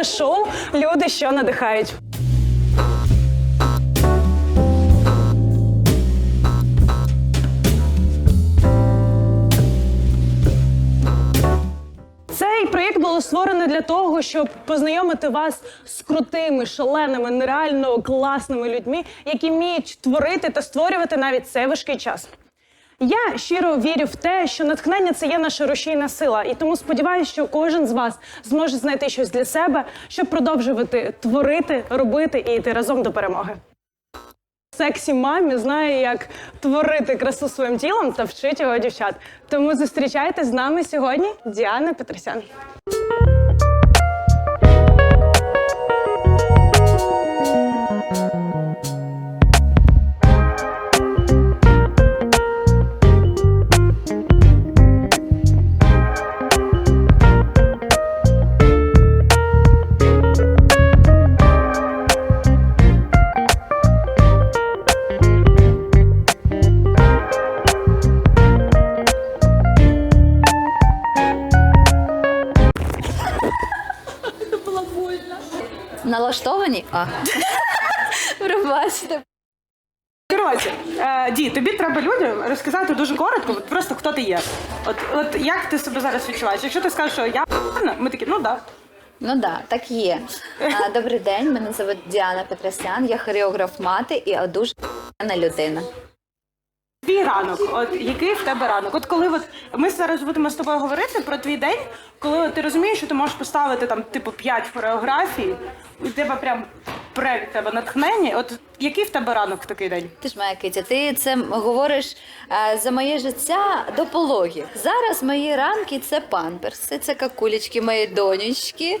нове шоу Люди, що надихають. Цей проєкт було створено для того, щоб познайомити вас з крутими, шаленими, нереально класними людьми, які вміють творити та створювати навіть цей важкий час. Я щиро вірю в те, що натхнення це є наша рушійна сила, і тому сподіваюся, що кожен з вас зможе знайти щось для себе, щоб продовжувати творити, робити і йти разом до перемоги. Сексі мамі знає, як творити красу своїм тілом та вчить його дівчат. Тому зустрічайте з нами сьогодні Діана Петросян. Налаштовані? А. Пробачте. Коротше, е, Ді, тобі треба людям розказати дуже коротко, от просто хто ти є. От, от як ти себе зараз відчуваєш? Якщо ти скажеш, що я ми такі, ну да. Ну да, так є. А, добрий день, мене звуть Діана Петросян, я хореограф мати і дуже людина. Твій ранок, от який в тебе ранок? От коли от ми зараз будемо з тобою говорити про твій день, коли ти розумієш, що ти можеш поставити там типу 5 хореографій, в тебе прям пре від тебе натхнення. От який в тебе ранок в такий день? Ти ж моя киця, ти це говориш е, за моє життя до пологів. Зараз мої ранки це памперси, це какулечки моєї донечки.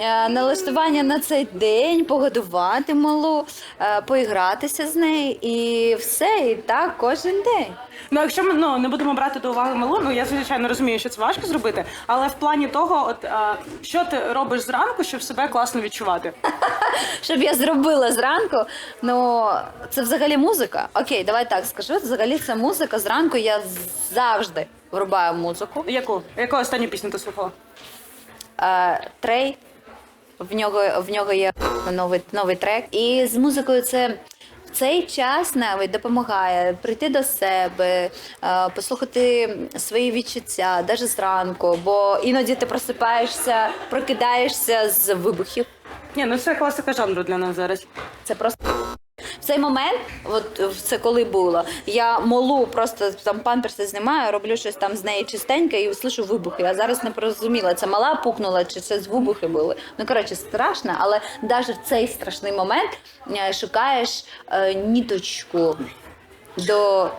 Е, Налаштування на цей день, погодувати малу, е, поігратися з нею і все, і так кожен день. Ну, якщо ми ну не будемо брати до уваги малу, ну я звичайно розумію, що це важко зробити, але в плані того, от е, що ти робиш зранку, щоб себе класно відчувати? Щоб я зробила зранку, ну це взагалі музика. Окей, давай так скажу. Взагалі це музика. Зранку я завжди врубаю музику. Яку? Яку останню пісню ти слухала? Трей. В нього в нього є новий новий трек. І з музикою це. В цей час навіть допомагає прийти до себе, е, послухати свої відчуття, навіть зранку, бо іноді ти просипаєшся, прокидаєшся з вибухів. Ні, ну це класика жанру для нас зараз. Це просто в цей момент, от це коли було, я молу, просто там памперси знімаю, роблю щось там з неї чистеньке і слышу вибухи. Я зараз не порозуміла, це мала пукнула чи це з вибухи були. Ну коротше, страшно, але навіть в цей страшний момент е, шукаєш е, ніточку до,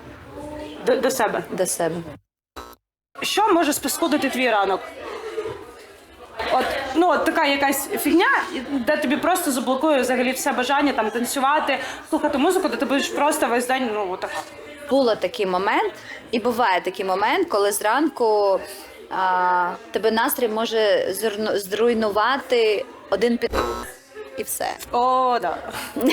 До, до себе. до себе. Що може спаскудити твій ранок? От, ну, от така якась фігня, де тобі просто заблокує взагалі все бажання там танцювати, слухати музику, де ти будеш просто весь день, ну, отака. Було такий момент, і буває такий момент, коли зранку а, тебе настрій може зруйну- зруйнувати один під і все. О, да.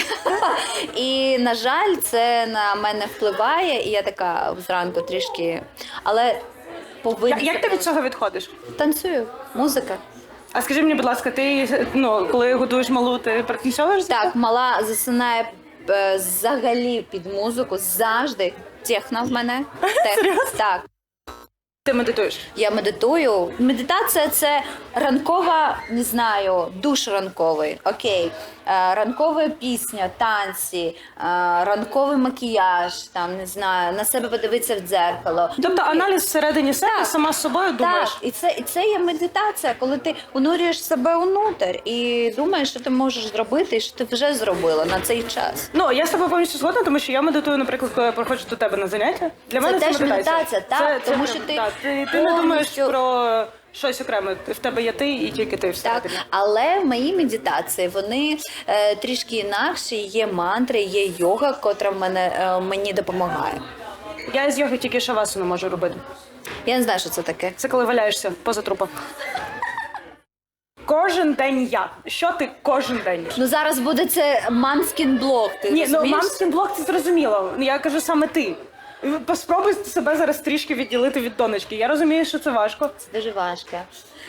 І на жаль, це на мене впливає, і я така зранку трішки. Але повинна Я- Як ти від цього відходиш? танцюю, музика. А скажи мені, будь ласка, ти ну, коли готуєш малу, ти пританцьовуєш? Так, мала засинає е, взагалі під музику завжди. Техно в мене. Тех- Так. Ти медитуєш? Я медитую. Медитація це ранкова, не знаю, душ ранковий. Окей. Е, ранкова пісня, танці, е, ранковий макіяж, там не знаю, на себе подивитися в дзеркало. Тобто аналіз всередині себе Так. сама з собою думаєш. Так, і це, і це є медитація, коли ти унурюєш себе унутрь і думаєш, що ти можеш зробити, і що ти вже зробила на цей час. Ну, я з тобою повністю згодна, тому що я медитую, наприклад, коли я приходжу до тебе на заняття. Для Це мене теж це медитація. медитація, так, тому що ти так, ти, ти не думаєш повністю- про щось окреме. В тебе є ти і тільки ти Так, всередині. але мої медитації вони е, трішки інакші. Є мантри, є йога, котра в мене е, мені допомагає. Я з йоги тільки шавасу не можу робити. Я не знаю, що це таке. Це коли валяєшся поза трупом. Кожен день я. Що ти кожен день? Ну зараз буде це мамськін блог. Ти Ні, ну розумієш? блок це зрозуміло. Я кажу саме ти. Спробуй себе зараз трішки відділити від донечки. Я розумію, що це важко. Це дуже важко.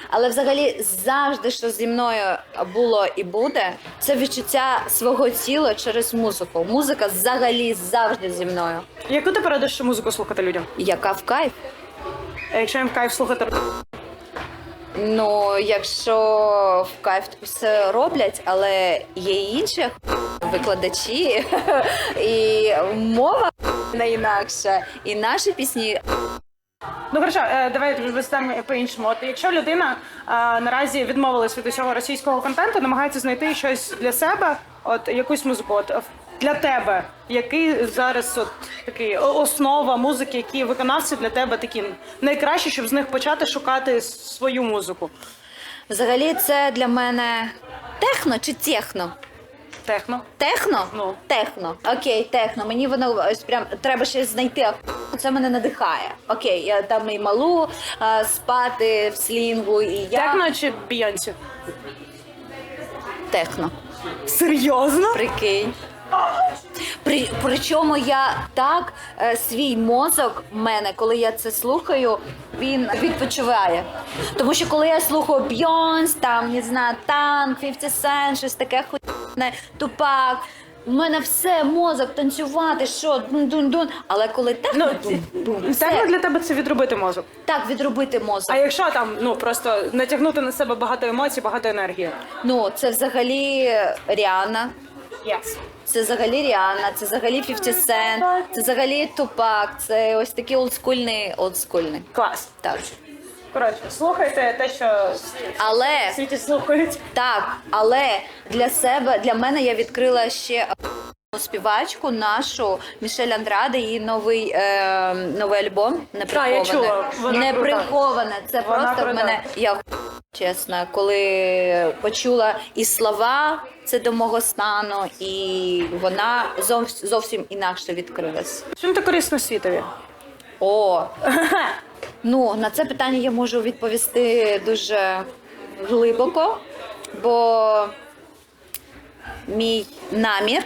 Але взагалі завжди, що зі мною було і буде, це відчуття свого тіла через музику. Музика взагалі завжди зі мною. Яку ти порадиш ще музику слухати людям? Яка в кайф? А Якщо їм в кайф слухати Ну, якщо в кайф все роблять, але є інші викладачі, і мова не інакша, і наші пісні Ну хорошо, е, давай вестемо по-іншому. От якщо людина е, наразі відмовилась від усього російського контенту, намагається знайти щось для себе, от якусь музику, от для тебе, який зараз от такий основа музики, які виконавці для тебе такі найкращі, щоб з них почати шукати свою музику. взагалі це для мене техно чи техно? Техно. Техно? Ну. Техно. Окей, техно. Мені воно ось прям треба ще знайти. Це мене надихає. Окей, я там і малу а, спати в слінгу, і я Техно чи Бійонсі? техно. Серйозно? Прикинь. При, причому я так е, свій мозок в мене, коли я це слухаю, він відпочиває. Тому що коли я слухаю Бйонс, там не знаю, танк, 50 Cent, щось таке хуйне, тупак. У мене все мозок танцювати, що дун-дун-дун. Але коли техно, Ну, бум, бум, Техно для тебе це відробити мозок. так відробити мозок. А якщо там ну просто натягнути на себе багато емоцій, багато енергії. Ну це взагалі Ріана. Yes. Це взагалі Ріана, це взагалі 50 Cent, це взагалі Тупак, це ось такий олдскульний, олдскульний. Клас. Так. Коротше, слухайте те, що в Але світі слухають. так, але для себе, для мене я відкрила ще співачку нашу Мішель Андраде, її новий, е, новий альбом Так, я чула. Вона Не крута. приховане. Це Вона просто в крута. мене я чесно, коли почула і слова. Це до мого стану, і вона зовсім зовсім інакше відкрилась. Чим ти корисна світові? О, ну на це питання я можу відповісти дуже глибоко, бо мій намір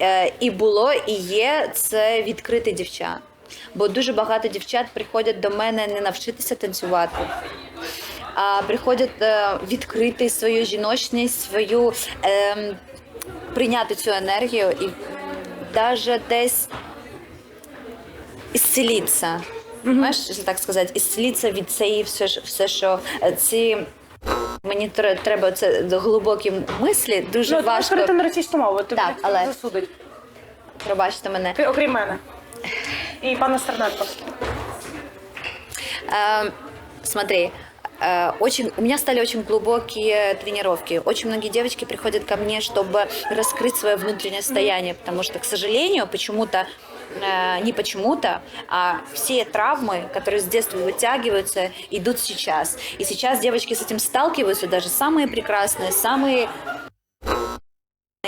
е, і було, і є це відкрити дівчат. Бо дуже багато дівчат приходять до мене не навчитися танцювати, приходять е, відкрити свою жіночність, свою ем, прийняти цю енергію і навіть десь ісцелитися. Знаєш, якщо так сказати, ісцелитися від цієї все, все що е, ці. Мені треба це глибокі мислі, дуже Ну, важко. перейти на російську мову, тобі Так, але- засудить. Пробачте мене. Ти окрім мене. І пана Стерненко. Э, смотри, очень, у меня стали очень глубокие тренировки. Очень многие девочки приходят ко мне, чтобы раскрыть свое внутреннее состояние, потому что, к сожалению, почему-то э, не почему-то, а все травмы, которые с детства вытягиваются, идут сейчас. И сейчас девочки с этим сталкиваются, даже самые прекрасные, самые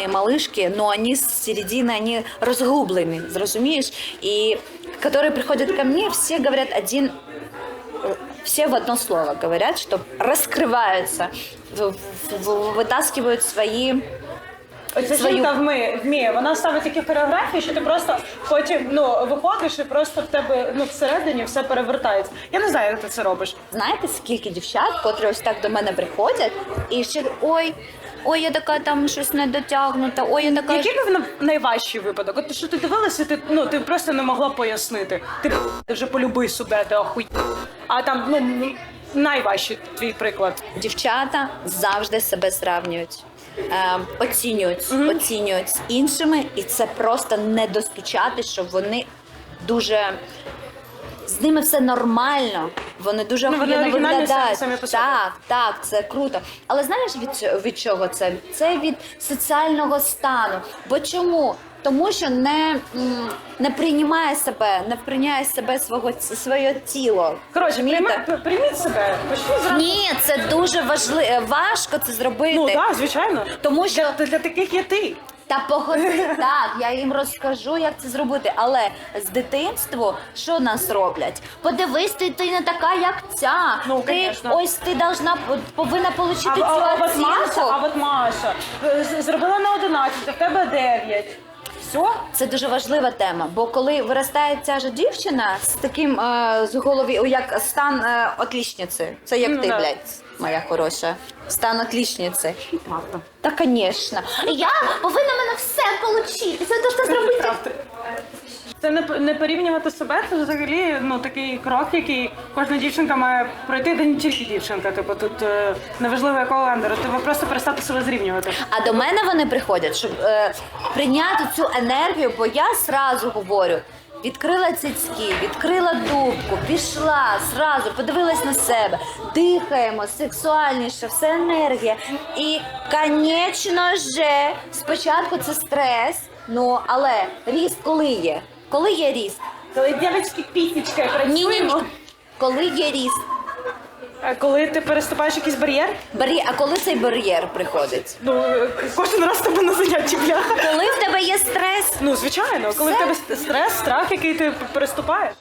малышки, но они с середины, они разгублены, зрозумеешь? И которые приходят ко мне, все говорят один, э, все в одно слово говорят, что раскрываются, вытаскивают свои Оця Свою- жінка вміє, вміє. Вона ставить такі хореографії, що ти просто потім ну, виходиш і просто в тебе ну, всередині все перевертається. Я не знаю, як ти це робиш. Знаєте, скільки дівчат, котрі ось так до мене приходять, і ще ой, ой, я така там щось не дотягнута, ой, я така. Який був на- найважчий випадок? От що ти дивилася, ти ну ти просто не могла пояснити. Ти, ти вже полюби себе, ти охуй. А там ну найважчий твій приклад. Дівчата завжди себе зравнюють. Е, оцінюють, оцінюють з іншими, і це просто не достучати, що вони дуже з ними все нормально. Вони дуже Ну, вони виглядають. самі. Так, так, це круто. Але знаєш від, від чого це? Це від соціального стану. Бо чому? Тому що не, не приймає себе, не приймає себе свого своє тіло. Коротше, Розумієте? прийміть себе. Почни зразу. Ні, це дуже важливо, важко це зробити. Ну так, звичайно. Тому що Для, для таких є ти. та погоди, так, я їм розкажу, як це зробити. Але з дитинства що нас роблять? Подивись, ти, ти не така, як ця. Ну, ти конечно. ось ти должна повинна отримати а, цю а от Маша, а от Маша е, зробила на 11, а в тебе 9. Все. Це дуже важлива тема, бо коли виростає ця ж дівчина з таким е, з голові, як стан е, отлічниці. Це як Ну, ти, да. блядь, моя хороша. Стан отлічниці. Та, звісно. Я повинна мене все отримати. Це то, що зробити. Це не, не порівнювати себе, це взагалі ну, такий крок, який кожна дівчинка має пройти, де не тільки дівчинка. Типу тут е, неважливо якого лендеру, треба просто перестати себе зрівнювати. А до мене вони приходять, щоб е, прийняти цю енергію, бо я сразу говорю. Відкрила цицьки, відкрила дубку, пішла зразу, подивилась на себе, дихаємо сексуальніше, все енергія. І, звісно спочатку це стрес, ну але ріст коли є? Коли є ріст? Коли дівчатки піснічкою Ні, ні, ні. працюємо, Коли є ріст? е, коли ти переступаєш якийсь бар'єр, Бар'є- А коли цей бар'єр приходить? ну е, кожен раз тебе на занятті бляха. Коли в тебе є стрес? Ну, звичайно, коли в Все. тебе ст- стрес, страх, який ти переступаєш.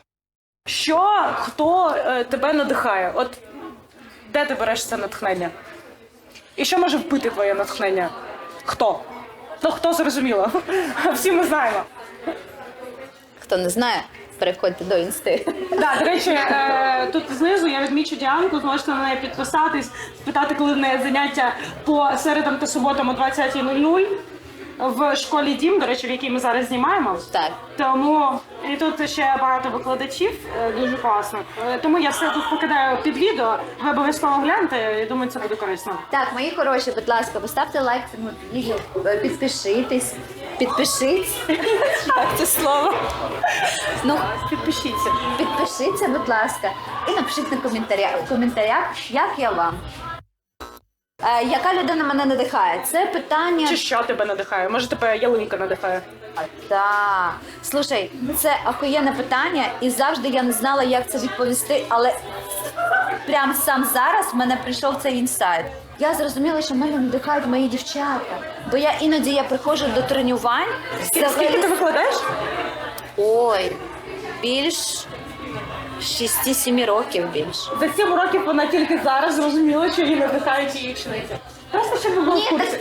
Що, хто е, тебе надихає? От де ти береш це натхнення? І що може вбити твоє натхнення? Хто? Ну, хто зрозуміло? Всі ми знаємо. Хто не знає, переходьте до інсти. Да, до речі, е, тут знизу я відмічу Діанку, зможете на неї підписатись, спитати, коли в неї заняття по середам та суботам о 20.00 в школі Дім, до речі, в якій ми зараз знімаємо. Так. Тому і тут ще багато викладачів, е, дуже класно. Е, Тому я все тут покидаю під відео. Ви обов'язково гляньте, я думаю, це буде корисно. Так, мої хороші, будь ласка, поставте лайк цьому відео, е, підпишитесь. Підпишіться. Як це слово? Ну, Підпишіться. підпишіться, будь ласка, і напишіть на коментарях, в коментарях, як я вам. Е, яка людина мене надихає? Це питання. Чи що тебе надихає? Може тебе ялинка надихає? Так. Слушай, це охуєнне питання, і завжди я не знала, як це відповісти, але прямо сам зараз в мене прийшов цей інсайт. Я зрозуміла, що мене надихають мої дівчата. Бо я іноді я приходжу до тренувань. Скільки, скільки ти викладаєш? Ой, більш 6-7 років більше. За 7 років вона тільки зараз зрозуміла, що її надихають її учениці. Просто щоб ви були в Ні, курсі.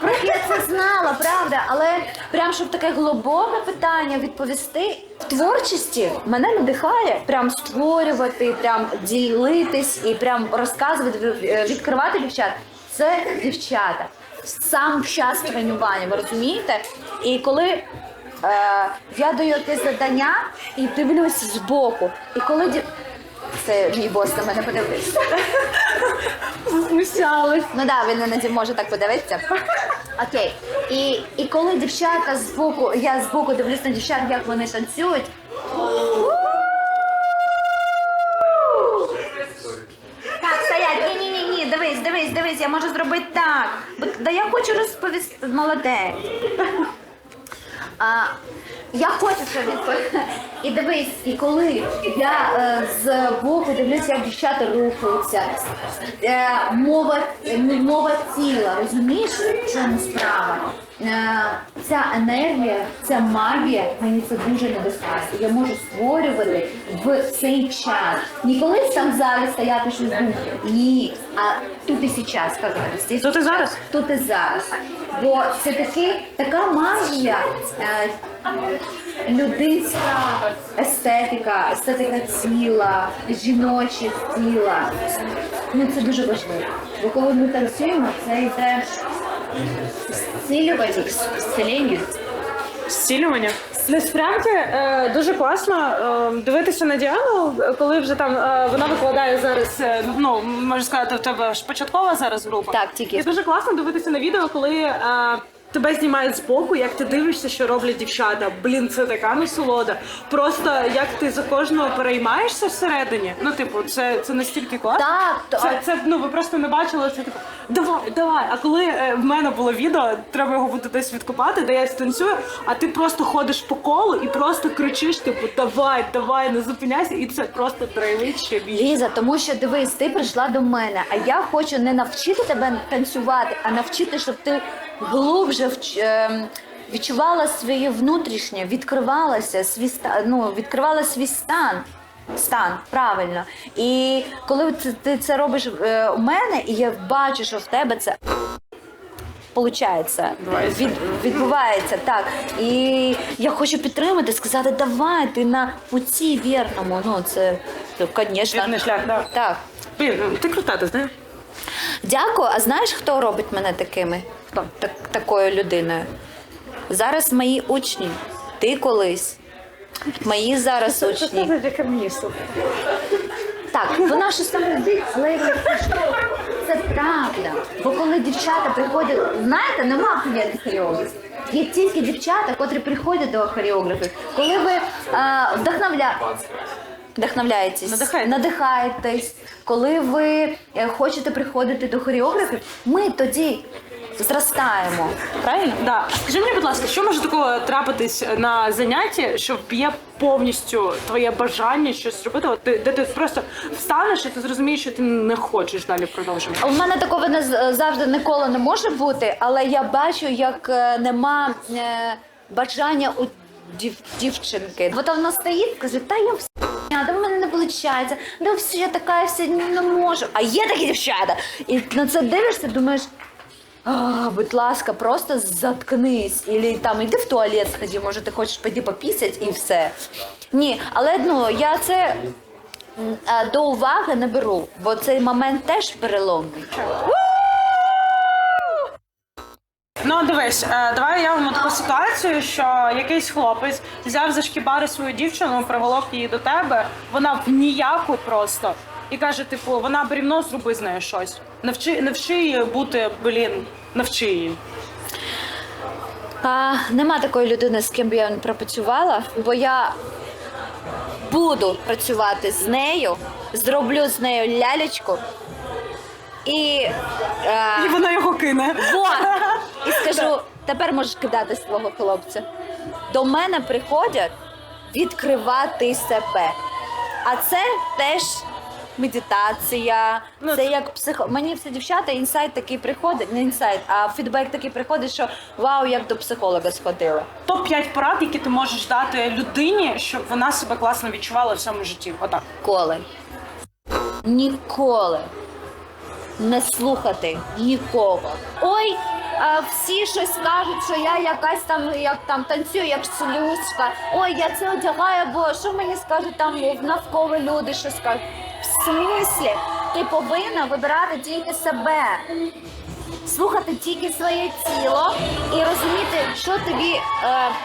так, я це знала, правда, але прям щоб таке глибоке питання відповісти. В творчості мене надихає прям створювати, прям ділитись і прям розказувати, е, відкривати дівчат. Це дівчата. Сам час тренування, ви розумієте? І коли я даю якесь завдання і дивлюся збоку, і коли дів... це мій бос на мене подивився. Засмущались. Ну да, він іноді може так подивитися. Окей. І, і коли дівчата з боку, я з боку дивлюсь на дівчат, як вони танцюють. Так, стоять, ні, ні, ні, ні, дивись, дивись, дивись, я можу зробити так. Бо- Да я хочу розповісти. Молодець. А, я хочу це відповісти. І дивись, і коли я е, з боку дивлюся, як дівчата рухаються, е, мова, е, мова тіла, розумієш, в чому справа? Е, ця енергія, ця магія, мені це дуже недостатньо. Я можу створювати в цей час. Не колись там в залі стояти щось думати. Ні, а тут і зараз сказати. Здесь Тут і зараз? тут і зараз. Бо це таки така магія, е, людинська естетика, естетика тіла, жіночі тіла. Ну це дуже важливо. Бо коли ми танцюємо, це йде зцілювання, зцілення. Зцілювання. Насправді е, дуже класно е, дивитися на Діану, коли вже там е, вона викладає зараз. е, ну можна сказати, в тебе ж початкова зараз група. Так, тільки. І дуже класно дивитися на відео, коли е, тебе знімають збоку, як ти дивишся, що роблять дівчата. Блін, це така насолода. Просто як ти за кожного переймаєшся всередині. Ну, типу, це, це настільки класно. Так, то- це, це ну ви просто не бачили. Це типу, давай, давай. А коли е, в мене було відео, треба його буде десь відкопати, де я станцюю, а ти просто ходиш по колу і просто кричиш, типу, давай, давай, не зупиняйся, і це просто драйвить ще більше. Ліза, тому що дивись, ти прийшла до мене, а я хочу не навчити тебе танцювати, а навчити, щоб ти глубже ем, відчувала своє внутрішнє, відкривалася свій ну, відкривала свій стан. Стан, правильно. І коли ти, ти це робиш е, у мене, і я бачу, що в тебе це Получається, від, відбувається так. І я хочу підтримати, сказати, давай, ти на путі вірному. Ну це, звісно. Вірний шлях, да. Так. Блін, ну, ти крута, ти знаєш? Дякую. А знаєш, хто робить мене такими? Так, такою людиною? Зараз мої учні. Ти колись. Мої зараз учні. Так, вона щось там робить, але я кажу, це правда. Бо коли дівчата приходять, знаєте, нема хореографів. Є тільки дівчата, котрі приходять до хореографів, коли ви а, вдохновля... вдохновляєтесь, Надихаєтесь. надихаєтесь, коли ви е, хочете приходити до хореографів, ми тоді зростаємо. Правильно? Да. Скажи мені, будь ласка, що може такого трапитись на занятті, що вб'є повністю твоє бажання щось робити? От ти, де ти просто встанеш і ти зрозумієш, що ти не хочеш далі продовжувати. У мене такого не з- завжди ніколи не може бути, але я бачу, як е, нема е, бажання у дів, дівчинки. От вона стоїть, каже, та я все, да в мене не виходить, да все, я така, я все не можу. А є такі дівчата. І на це дивишся, думаєш. Будь ласка, просто заткнись. Ілі там іди в туалет сходи, може ти хочеш пойти попісять і все. Ні, але ну я це до уваги не беру, бо цей момент теж переломний. Ну дивись, е, давай уявимо таку ситуацію, що якийсь хлопець взяв за шкібари свою дівчину, приволок її до тебе. Вона в ніяку просто. І каже, типу, вона брівно, зроби з нею щось. Навчи, навчи її бути, блін, навчи її. А, нема такої людини, з ким би я не пропрацювала, бо я буду працювати з нею, зроблю з нею лялечку і, е, І вона його кине. вот, і скажу, тепер можеш кидати свого хлопця. До мене приходять відкривати себе. А це теж медитація, Ну, це це- як психо. Мені всі дівчата інсайт такий приходить, не інсайт, а фідбек такий приходить, що вау, як до психолога сходила. Топ-5 порад, які ти можеш дати людині, щоб вона себе класно відчувала в цьому житті. Отак. Ніколи. Ніколи не слухати нікого. Ой, а, всі щось кажуть, що я якась там, як там танцюю, як слюзка. Ой, я це одягаю, бо що мені скажуть там навколо люди, що скажуть. В смислі, ти повинна вибирати тільки себе. Слухати тільки своє тіло і розуміти, що тобі е,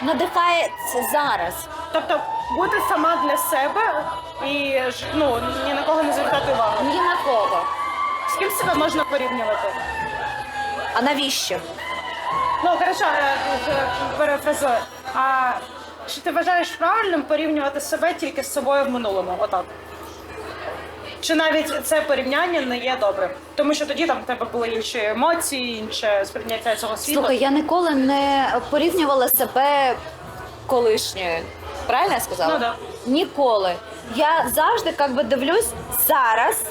надихає зараз. Тобто бути сама для себе і ну, ні на кого не звертати увагу. Ні на кого. З ким себе можна порівнювати? А навіщо? Ну, хорошо, е, е, перефразую. А чи ти вважаєш правильним порівнювати себе тільки з собою в минулому? Отак. Чи навіть це порівняння не є добрим? Тому що тоді там в тебе були інші емоції, інше сприйняття цього світу. Слухай, я ніколи не порівнювала себе колишньою. Правильно я сказала? Ну, да. Ніколи. Я завжди як би дивлюсь зараз.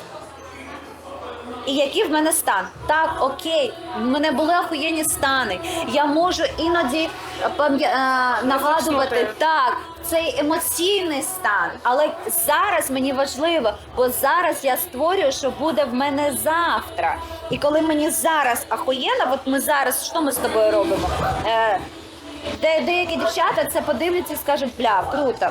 І який в мене стан? Так, окей, в мене були охуєнні стани. Я можу іноді е, е, нагадувати так, цей емоційний стан. Але зараз мені важливо, бо зараз я створюю, що буде в мене завтра. І коли мені зараз ахуєнно, от ми зараз що ми з тобою робимо? Е, де деякі дівчата це подивляться і скажуть, бля, круто.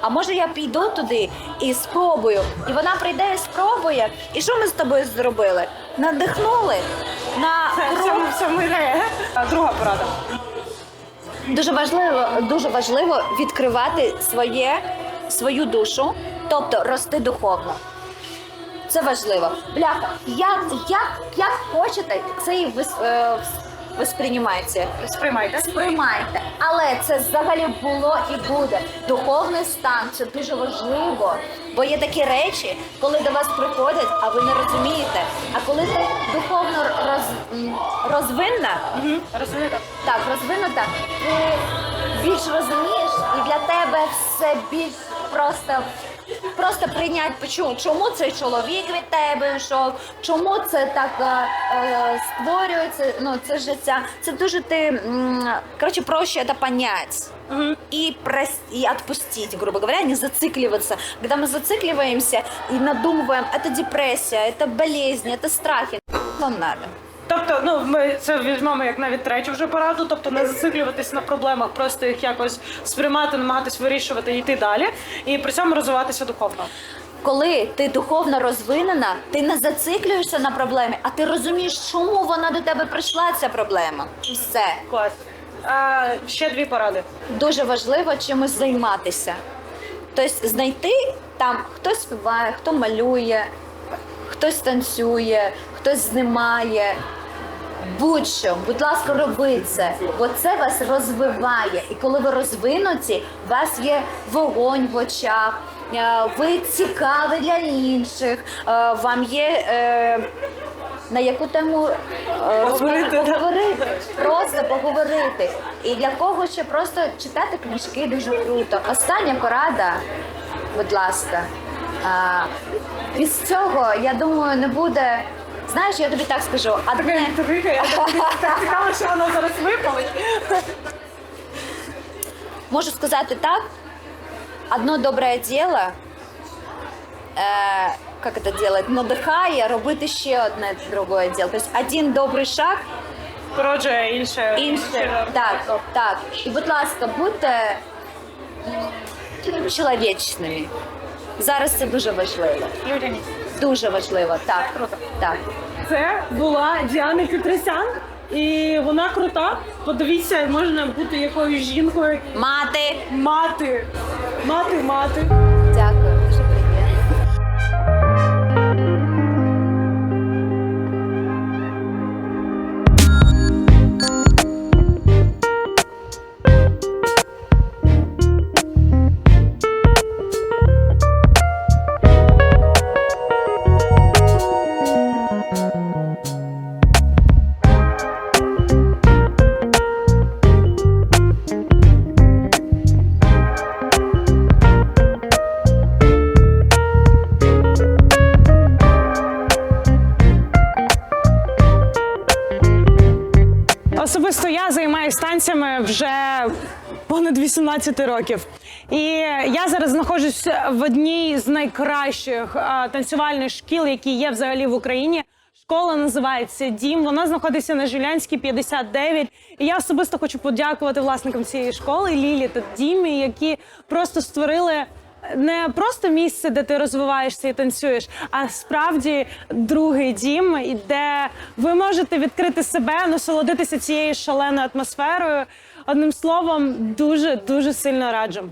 А може я піду туди і спробую. І вона прийде і спробує. І що ми з тобою зробили? Надихнули на Це крок. цьому всьому ідея. Друга порада. Дуже важливо, дуже важливо відкривати своє, свою душу, тобто рости духовно. Це важливо. Бляха, як, як, як хочете, це і вис, е, восприймається. Сприймайте. Сприймайте, але це взагалі було і буде. Духовний стан це дуже важливо. Бо є такі речі, коли до вас приходять, а ви не розумієте. А коли ти духовно роз, розвинна, Угу. Так, розвинута, ти більш розумієш, і для тебе все більш просто Просто прийняти, почу- чому цей чоловік від тебе йшов, чому це так е, е, створюється, ну це життя. Це дуже ти м, короче, проще это понять и, прос- и отпустить, грубо говоря, не зацикливаться. Когда мы зацикливаемся и надумываем, это депрессия, это болезнь, это страхи, вам надо. Тобто, ну ми це візьмемо як навіть третю вже пораду, тобто не зациклюватись на проблемах, просто їх якось сприймати, намагатись вирішувати і йти далі, і при цьому розвиватися духовно. Коли ти духовно розвинена, ти не зациклюєшся на проблемі, а ти розумієш, чому вона до тебе прийшла, ця проблема. Все. Клас. А, ще дві поради. Дуже важливо чимось займатися. Тобто знайти там хтось співає, хто малює, хтось танцює, хтось знімає. Будь-що, будь ласка, робіть це, бо це вас розвиває. І коли ви розвинуті, у вас є вогонь в очах, е, ви цікаві для інших, е, вам є е, на яку тему е, Поговорити, просто поговорити. І для кого ще просто читати книжки дуже круто. Остання порада, будь ласка. Без цього, я думаю, не буде. Знаєш, я тобі так скажу, одне, Тригає, так цікаво, що воно зараз випалить. можу сказати так, одно добре діло, е, як це делать, надихає робити ще одне друге діло. Тобто один добрий шаг Породжує інше. інше. Так, так. І, будь ласка, будьте м, чоловічними. Зараз це дуже важливо. Людяність. Дуже важливо. Так, Круто. так. Це була Діана Петросян, і вона крута. Подивіться, можна бути якоюсь жінкою. Мати. Мати. Мати, мати. 18 років. І я зараз знаходжусь в одній з найкращих танцювальних шкіл, які є взагалі в Україні. Школа називається Дім. Вона знаходиться на Жилянській 59. І я особисто хочу подякувати власникам цієї школи Лілі та Дімі, які просто створили не просто місце, де ти розвиваєшся і танцюєш, а справді другий дім, де ви можете відкрити себе, насолодитися цією шаленою атмосферою. Одним словом, дуже дуже сильно раджу.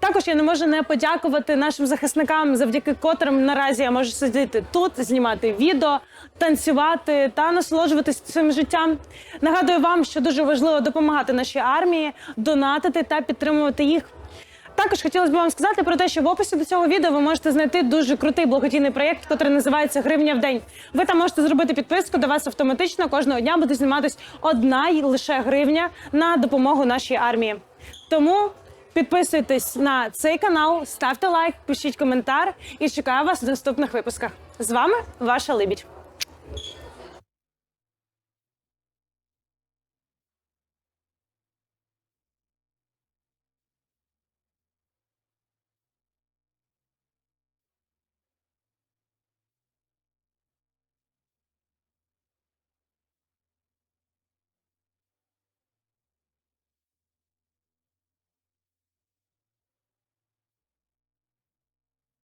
Також я не можу не подякувати нашим захисникам, завдяки котрим наразі я можу сидіти тут, знімати відео, танцювати та насолоджуватися цим життям. Нагадую вам, що дуже важливо допомагати нашій армії, донатити та підтримувати їх. Також хотілося б вам сказати про те, що в описі до цього відео ви можете знайти дуже крутий благодійний проєкт, який називається Гривня в день. Ви там можете зробити підписку, до вас автоматично кожного дня буде зніматись одна й лише гривня на допомогу нашій армії. Тому підписуйтесь на цей канал, ставте лайк, пишіть коментар і чекаю вас в наступних випусках. З вами ваша Либідь.